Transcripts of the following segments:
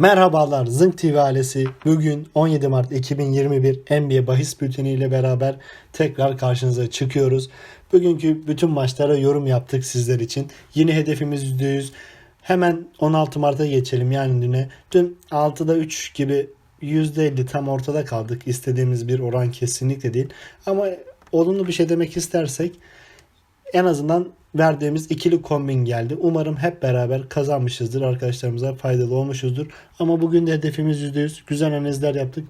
Merhabalar Zınk TV ailesi. Bugün 17 Mart 2021 NBA bahis bülteni ile beraber tekrar karşınıza çıkıyoruz. Bugünkü bütün maçlara yorum yaptık sizler için. Yine hedefimiz %100. Hemen 16 Mart'a geçelim yani düne. Dün 6'da 3 gibi %50 tam ortada kaldık. İstediğimiz bir oran kesinlikle değil. Ama olumlu bir şey demek istersek en azından verdiğimiz ikili kombin geldi. Umarım hep beraber kazanmışızdır. Arkadaşlarımıza faydalı olmuşuzdur. Ama bugün de hedefimiz %100. Güzel analizler yaptık.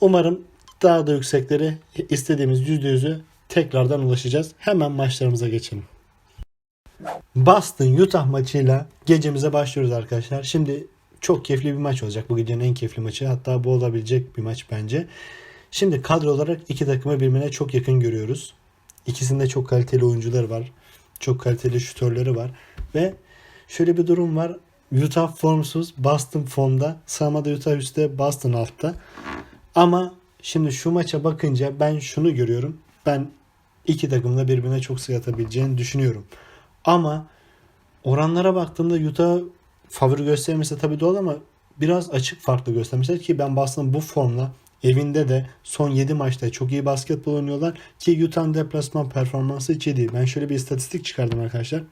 Umarım daha da yüksekleri istediğimiz %100'ü tekrardan ulaşacağız. Hemen maçlarımıza geçelim. Boston Utah maçıyla gecemize başlıyoruz arkadaşlar. Şimdi çok keyifli bir maç olacak. Bu gecenin en keyifli maçı. Hatta bu olabilecek bir maç bence. Şimdi kadro olarak iki takımı birbirine çok yakın görüyoruz. İkisinde çok kaliteli oyuncular var. Çok kaliteli şutörleri var. Ve şöyle bir durum var. Utah formsuz, Boston formda. Sağmada Utah üstte, Boston altta. Ama şimdi şu maça bakınca ben şunu görüyorum. Ben iki takım da birbirine çok sık atabileceğini düşünüyorum. Ama oranlara baktığımda Utah favori göstermesi tabii doğal ama biraz açık farklı göstermişler ki ben Boston bu formla evinde de son 7 maçta çok iyi basketbol oynuyorlar ki Utah'ın deplasman performansı hiç iyi değil. Ben şöyle bir istatistik çıkardım arkadaşlar.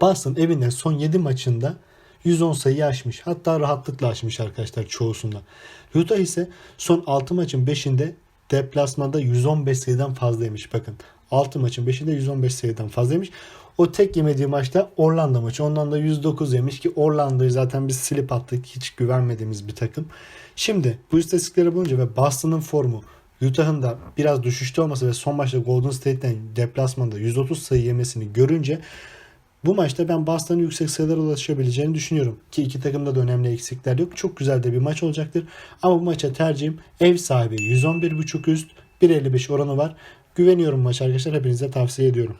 Boston evinde son 7 maçında 110 sayı aşmış. Hatta rahatlıkla aşmış arkadaşlar çoğusunda. Utah ise son 6 maçın 5'inde deplasmanda 115 sayıdan fazlaymış. Bakın 6 maçın 5'inde 115 sayıdan fazlaymış. O tek yemediği maçta Orlando maçı. Ondan da 109 yemiş ki Orlando'yu zaten biz silip attık. Hiç güvenmediğimiz bir takım. Şimdi bu istatistikleri bulunca ve Boston'ın formu Utah'ın da biraz düşüşte olması ve son maçta Golden State'den deplasmanda 130 sayı yemesini görünce bu maçta ben Boston'ın yüksek sayılara ulaşabileceğini düşünüyorum. Ki iki takımda da önemli eksikler yok. Çok güzel de bir maç olacaktır. Ama bu maça tercihim ev sahibi 111.5 üst 1.55 oranı var. Güveniyorum maç arkadaşlar. Hepinize tavsiye ediyorum.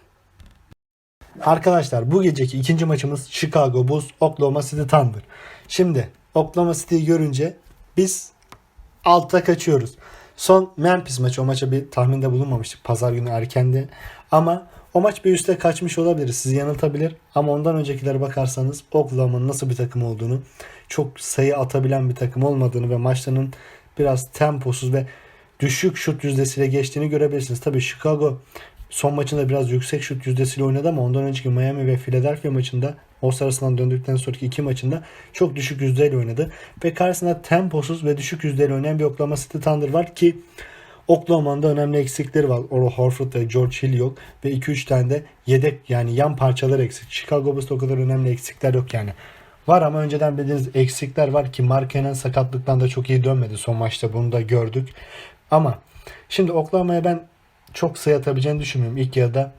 Arkadaşlar bu geceki ikinci maçımız Chicago Bulls Oklahoma City Thunder. Şimdi Oklahoma City'yi görünce biz altta kaçıyoruz. Son Memphis maçı o maça bir tahminde bulunmamıştık pazar günü erkendi. Ama o maç bir üste kaçmış olabilir. Sizi yanıltabilir. Ama ondan öncekilere bakarsanız Oklahoma'nın nasıl bir takım olduğunu, çok sayı atabilen bir takım olmadığını ve maçlarının biraz temposuz ve düşük şut yüzdesiyle geçtiğini görebilirsiniz. Tabii Chicago son maçında biraz yüksek şut yüzdesiyle oynadı ama ondan önceki Miami ve Philadelphia maçında o arasından döndükten sonraki iki maçında çok düşük yüzdeyle oynadı. Ve karşısında temposuz ve düşük yüzdeyle oynayan bir Oklahoma City Thunder var ki Oklahoma'nın da önemli eksikleri var. Oro Horford ve George Hill yok. Ve 2-3 tane de yedek yani yan parçalar eksik. Chicago Bulls'ta o kadar önemli eksikler yok yani. Var ama önceden bildiğiniz eksikler var ki Markkanen sakatlıktan da çok iyi dönmedi. Son maçta bunu da gördük. Ama şimdi Oklahoma'ya ben çok sayı atabileceğini düşünmüyorum. İlk yarıda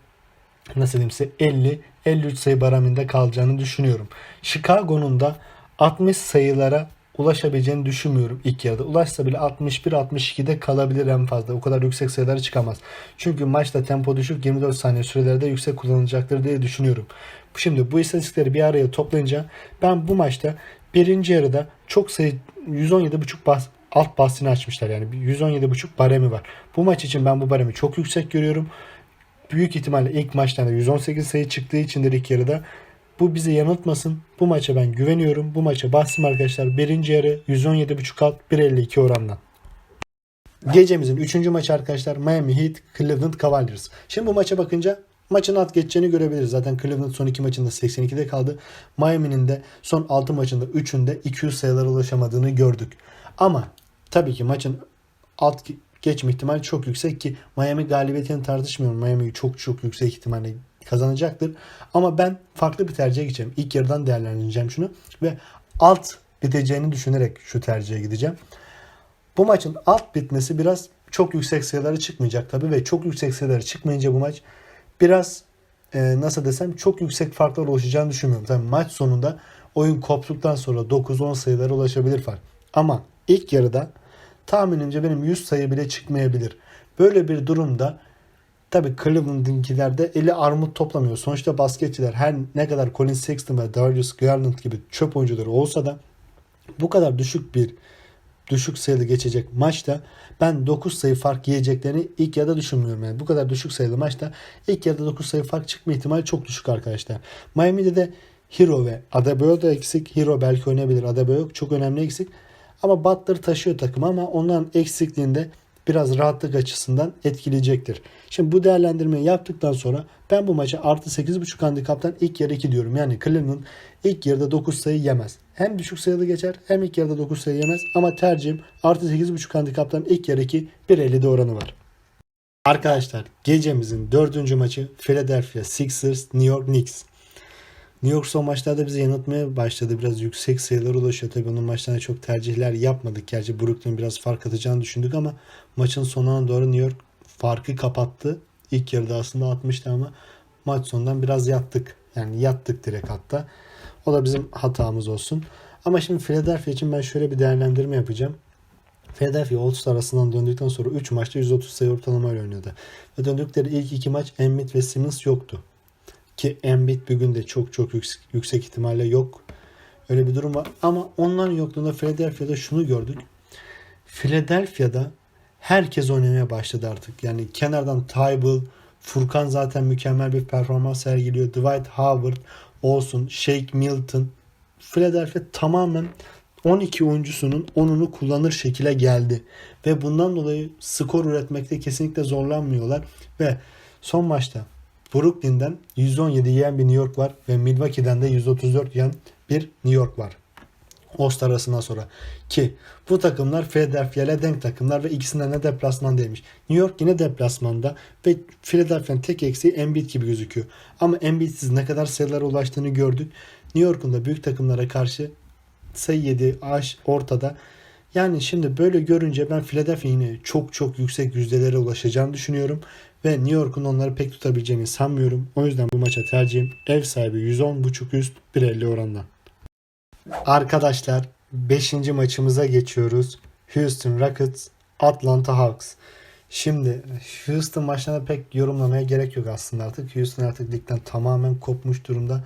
nasıl diyeyim size 50 53 sayı baraminde kalacağını düşünüyorum. Chicago'nun da 60 sayılara ulaşabileceğini düşünmüyorum ilk yarıda. Ulaşsa bile 61-62'de kalabilir en fazla. O kadar yüksek sayılara çıkamaz. Çünkü maçta tempo düşük 24 saniye sürelerde yüksek kullanılacaktır diye düşünüyorum. Şimdi bu istatistikleri bir araya toplayınca ben bu maçta birinci yarıda çok sayı 117.5 bas, alt bahsini açmışlar. Yani 117.5 baremi var. Bu maç için ben bu baremi çok yüksek görüyorum. Büyük ihtimalle ilk maçtan da 118 sayı çıktığı içindir ilk yarıda. Bu bizi yanıltmasın. Bu maça ben güveniyorum. Bu maça bastım arkadaşlar. Birinci yarı 117.5 alt 1.52 orandan. Gecemizin 3. maçı arkadaşlar Miami Heat Cleveland Cavaliers. Şimdi bu maça bakınca maçın alt geçeceğini görebiliriz. Zaten Cleveland son 2 maçında 82'de kaldı. Miami'nin de son 6 maçında 3'ünde 200 sayılara ulaşamadığını gördük. Ama tabii ki maçın alt geçme ihtimali çok yüksek ki Miami galibiyetini tartışmıyorum. Miami çok çok yüksek ihtimalle kazanacaktır. Ama ben farklı bir tercihe gideceğim. İlk yarıdan değerlendireceğim şunu ve alt biteceğini düşünerek şu tercihe gideceğim. Bu maçın alt bitmesi biraz çok yüksek sayıları çıkmayacak tabii ve çok yüksek sayıları çıkmayınca bu maç biraz e, nasıl desem çok yüksek farklar oluşacağını düşünmüyorum. Tabii maç sonunda oyun koptuktan sonra 9-10 sayılara ulaşabilir fark. Ama ilk yarıda tahminimce benim 100 sayı bile çıkmayabilir. Böyle bir durumda tabi Cleveland'inkiler de eli armut toplamıyor. Sonuçta basketçiler her ne kadar Colin Sexton ve Darius Garland gibi çöp oyuncuları olsa da bu kadar düşük bir düşük sayılı geçecek maçta ben 9 sayı fark yiyeceklerini ilk yarıda düşünmüyorum. Yani bu kadar düşük sayılı maçta ilk yarıda 9 sayı fark çıkma ihtimali çok düşük arkadaşlar. Miami'de de Hero ve Adebayo da eksik. Hero belki oynayabilir. Adebayo çok önemli eksik. Ama Butler taşıyor takımı ama onların eksikliğinde biraz rahatlık açısından etkileyecektir. Şimdi bu değerlendirmeyi yaptıktan sonra ben bu maça artı 8.5 handikaptan ilk yarı 2 diyorum. Yani Cleveland ilk yarıda 9 sayı yemez. Hem düşük sayılı geçer hem ilk yarıda 9 sayı yemez. Ama tercihim artı 8.5 handikaptan ilk yarı 2 1.50'de oranı var. Arkadaşlar gecemizin dördüncü maçı Philadelphia Sixers New York Knicks. New York son maçlarda bizi yanıltmaya başladı. Biraz yüksek sayılara ulaşıyor. Tabii onun maçlarına çok tercihler yapmadık. Gerçi Brooklyn biraz fark atacağını düşündük ama maçın sonuna doğru New York farkı kapattı. İlk yarıda aslında atmıştı ama maç sonundan biraz yattık. Yani yattık direkt hatta. O da bizim hatamız olsun. Ama şimdi Philadelphia için ben şöyle bir değerlendirme yapacağım. Philadelphia All Star arasından döndükten sonra 3 maçta 130 sayı ortalamayla oynuyordu. Ve döndükleri ilk 2 maç Embiid ve Simmons yoktu. Ki Embiid bugün de çok çok yüksek, yüksek ihtimalle yok. Öyle bir durum var. Ama onların yokluğunda Philadelphia'da şunu gördük. Philadelphia'da herkes oynamaya başladı artık. Yani kenardan Tybal, Furkan zaten mükemmel bir performans sergiliyor. Dwight Howard olsun, Shake Milton. Philadelphia tamamen 12 oyuncusunun 10'unu kullanır şekilde geldi. Ve bundan dolayı skor üretmekte kesinlikle zorlanmıyorlar. Ve son maçta Brooklyn'den 117 yiyen bir New York var ve Milwaukee'den de 134 yiyen bir New York var. All-Star arasından sonra. Ki bu takımlar Philadelphia ile denk takımlar ve ikisinden de deplasmandaymış. New York yine deplasmanda ve Philadelphia'nın tek eksiği Embiid gibi gözüküyor. Ama Embiid'siz ne kadar sayılara ulaştığını gördük. New York'un da büyük takımlara karşı sayı 7 aş ortada. Yani şimdi böyle görünce ben Philadelphia yine çok çok yüksek yüzdelere ulaşacağını düşünüyorum. Ve New York'un onları pek tutabileceğini sanmıyorum. O yüzden bu maça tercihim ev sahibi 110.5 üst 1.50 orandan. Arkadaşlar 5. maçımıza geçiyoruz. Houston Rockets Atlanta Hawks. Şimdi Houston maçlarına pek yorumlamaya gerek yok aslında artık. Houston artık ligden tamamen kopmuş durumda.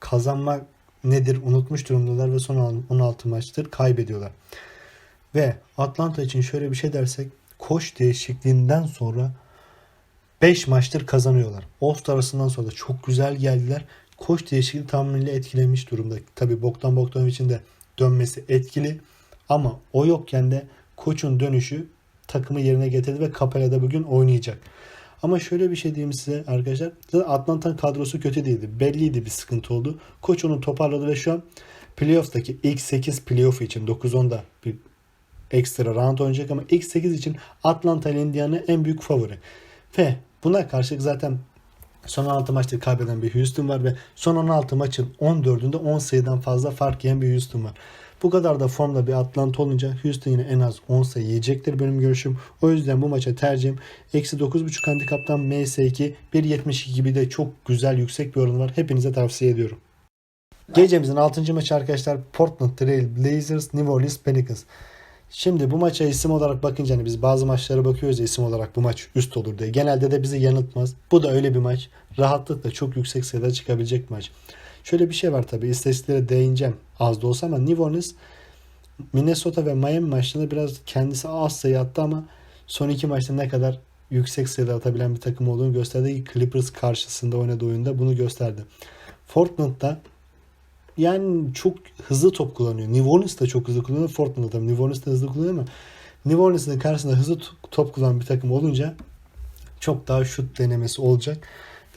Kazanmak nedir unutmuş durumdalar ve son 16 maçtır kaybediyorlar. Ve Atlanta için şöyle bir şey dersek koç değişikliğinden sonra 5 maçtır kazanıyorlar. All-Star arasından sonra da çok güzel geldiler. Koç değişikliği tamamıyla etkilemiş durumda. Tabi Bogdan Bogdanovic'in de dönmesi etkili. Ama o yokken de koçun dönüşü takımı yerine getirdi ve Capela da bugün oynayacak. Ama şöyle bir şey diyeyim size arkadaşlar. Atlanta'nın kadrosu kötü değildi. Belliydi bir sıkıntı oldu. Koç onu toparladı ve şu an playoff'taki ilk 8 playoff için 9-10'da bir ekstra round oynayacak ama ilk 8 için Atlanta ile Indiana en büyük favori. Ve buna karşılık zaten son 16 maçta kaybeden bir Houston var ve son 16 maçın 14'ünde 10 sayıdan fazla fark yiyen bir Houston var. Bu kadar da formda bir Atlanta olunca Houston yine en az 10 sayı yiyecektir benim görüşüm. O yüzden bu maça tercihim eksi 9.5 handikaptan MS2 1.72 gibi de çok güzel yüksek bir oranı var. Hepinize tavsiye ediyorum. Gecemizin 6. maçı arkadaşlar Portland Trail Blazers New Orleans Pelicans. Şimdi bu maça isim olarak bakınca hani biz bazı maçlara bakıyoruz ya isim olarak bu maç üst olur diye. Genelde de bizi yanıltmaz. Bu da öyle bir maç. Rahatlıkla çok yüksek sayıda çıkabilecek maç. Şöyle bir şey var tabii. İstatistiklere değineceğim. Az da olsa ama New Orleans Minnesota ve Miami maçlarında biraz kendisi az sayı attı ama son iki maçta ne kadar yüksek sayıda atabilen bir takım olduğunu gösterdi. Clippers karşısında oynadığı oyunda bunu gösterdi. Portland'da yani çok hızlı top kullanıyor. New Orleans da çok hızlı kullanıyor. Portland'da da New Orleans da hızlı kullanıyor ama New Orleans'ın karşısında hızlı top kullanan bir takım olunca çok daha şut denemesi olacak.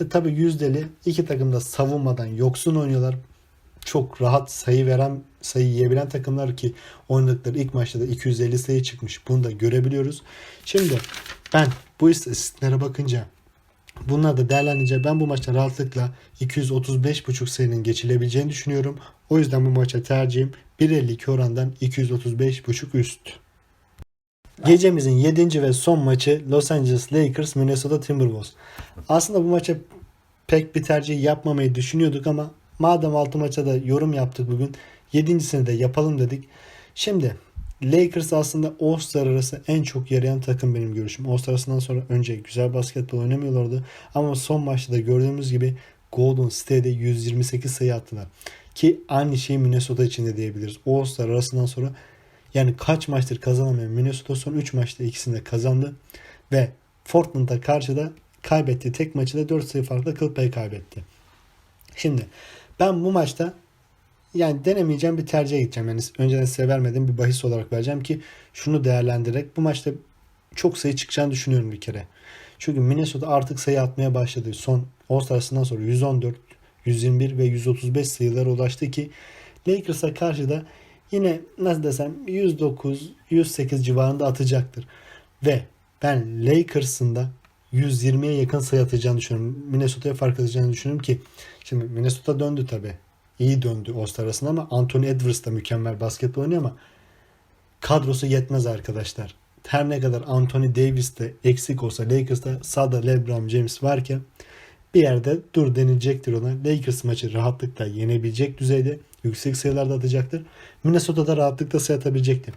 Ve tabi yüzdeli iki takım da savunmadan yoksun oynuyorlar. Çok rahat sayı veren, sayı yiyebilen takımlar ki oynadıkları ilk maçta da 250 sayı çıkmış. Bunu da görebiliyoruz. Şimdi ben bu istatistiklere bakınca Bunlar da değerlenince ben bu maçta rahatlıkla 235.5 sayının geçilebileceğini düşünüyorum. O yüzden bu maça tercihim 1.52 orandan 235.5 üst. Gecemizin 7. ve son maçı Los Angeles Lakers Minnesota Timberwolves. Aslında bu maça pek bir tercih yapmamayı düşünüyorduk ama madem 6 maça da yorum yaptık bugün 7.sini de yapalım dedik. Şimdi Lakers aslında All-Star arası en çok yarayan takım benim görüşüm. All-Star arasından sonra önce güzel basketbol oynamıyorlardı. Ama son maçta da gördüğümüz gibi Golden State'de 128 sayı attılar. Ki aynı şeyi Minnesota için de diyebiliriz. All-Star arasından sonra yani kaç maçtır kazanamayan Minnesota son 3 maçta ikisini de kazandı. Ve Portland'a karşı da kaybetti. Tek maçı da 4 sayı farkla payı kaybetti. Şimdi Ben bu maçta yani denemeyeceğim bir tercihe gideceğim. Yani önceden size vermediğim bir bahis olarak vereceğim ki şunu değerlendirerek bu maçta çok sayı çıkacağını düşünüyorum bir kere. Çünkü Minnesota artık sayı atmaya başladı. Son All-Star'sından sonra 114, 121 ve 135 sayılara ulaştı ki Lakers'a karşı da yine nasıl desem 109, 108 civarında atacaktır. Ve ben Lakers'ın da 120'ye yakın sayı atacağını düşünüyorum. Minnesota'ya fark atacağını düşünüyorum ki şimdi Minnesota döndü tabi. İyi döndü All-Star arasında ama Anthony Edwards da mükemmel basketbol oynuyor ama kadrosu yetmez arkadaşlar. Her ne kadar Anthony Davis de eksik olsa Lakers'ta sağda LeBron James varken bir yerde dur denilecektir ona. Lakers maçı rahatlıkla yenebilecek düzeyde yüksek sayılarda atacaktır. Minnesota'da rahatlıkla sayı atabilecektir.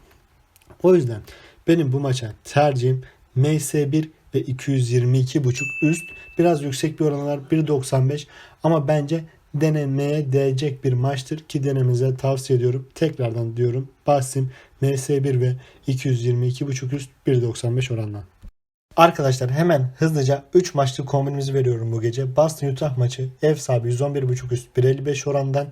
O yüzden benim bu maça tercihim MS1 ve 222.5 üst. Biraz yüksek bir oranı var. 1.95 ama bence denemeye değecek bir maçtır ki denemenize tavsiye ediyorum. Tekrardan diyorum Basim MS1 ve 222.5 üst 1.95 oranla. Arkadaşlar hemen hızlıca 3 maçlık kombinimizi veriyorum bu gece. Boston Utah maçı ev sahibi 111.5 üst 1.55 orandan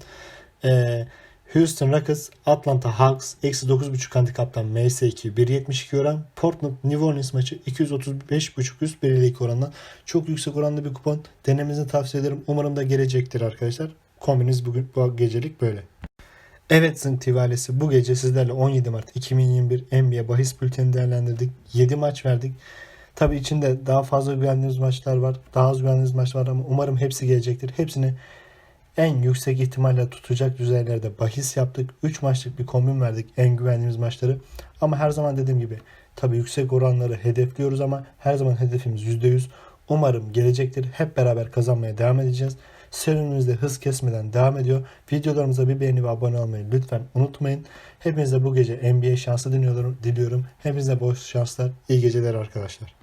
eee Houston Rockets, Atlanta Hawks, eksi 9.5 handikaptan MS2 1.72 oran. Portland New Orleans maçı 235.5 üst 1.52 orandan. Çok yüksek oranlı bir kupon. Denemenizi tavsiye ederim. Umarım da gelecektir arkadaşlar. Kombiniz bugün bu gecelik böyle. Evet Zın TV ailesi bu gece sizlerle 17 Mart 2021 NBA bahis bülteni değerlendirdik. 7 maç verdik. Tabi içinde daha fazla güvendiğimiz maçlar var. Daha az güvendiğimiz maçlar var ama umarım hepsi gelecektir. Hepsini en yüksek ihtimalle tutacak düzeylerde bahis yaptık. 3 maçlık bir kombin verdik en güvendiğimiz maçları. Ama her zaman dediğim gibi tabii yüksek oranları hedefliyoruz ama her zaman hedefimiz %100. Umarım gelecektir. Hep beraber kazanmaya devam edeceğiz. Serüvenimizde hız kesmeden devam ediyor. Videolarımıza bir beğeni ve abone olmayı lütfen unutmayın. Hepinize bu gece NBA şansı diliyorum. Hepinize boş şanslar. İyi geceler arkadaşlar.